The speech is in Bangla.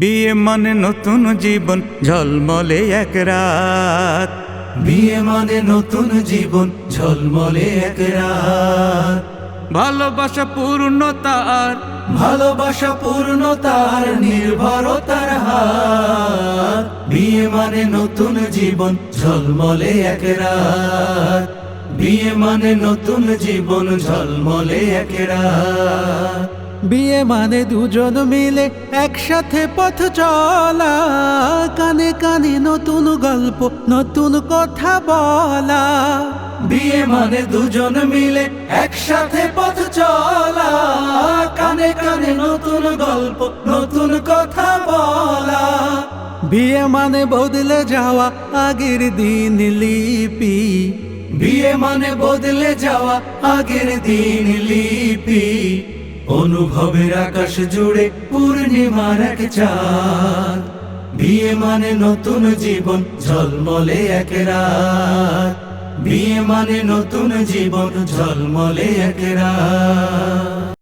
বিয়ে মানে নতুন জীবন ঝলমলে এক রাত। বিয়ে মানে নতুন জীবন ঝলমলে এক রাত। ভালোবাসা পূর্ণতার ভালোবাসা পূর্ণতার নির্ভরতার হাত বিয়ে মানে নতুন জীবন ঝলমলে এক রাত। বিয়ে মানে নতুন জীবন ঝলমলে এক রাত। বিয়ে মানে দুজন মিলে একসাথে পথ চলা। কানে কানে নতুন গল্প, নতুন কথা বলা। বিয়ে মানে দুজন মিলে একসাথে পথ চলা। কানে কানে নতুন গল্প, নতুন কথা বলা। বিয়ে মানে বদলে যাওয়া আগের দিন লিপি। বিয়ে মানে বদলে যাওয়া আগের দিন লিপি। অনুভবের আকাশ জুড়ে পূর্ণিমার এক চাঁদ। বিয়ে মানে নতুন জীবন, ঝলমলে এক রাত। বিয়ে মানে নতুন জীবন, ঝলমলে এক রাত।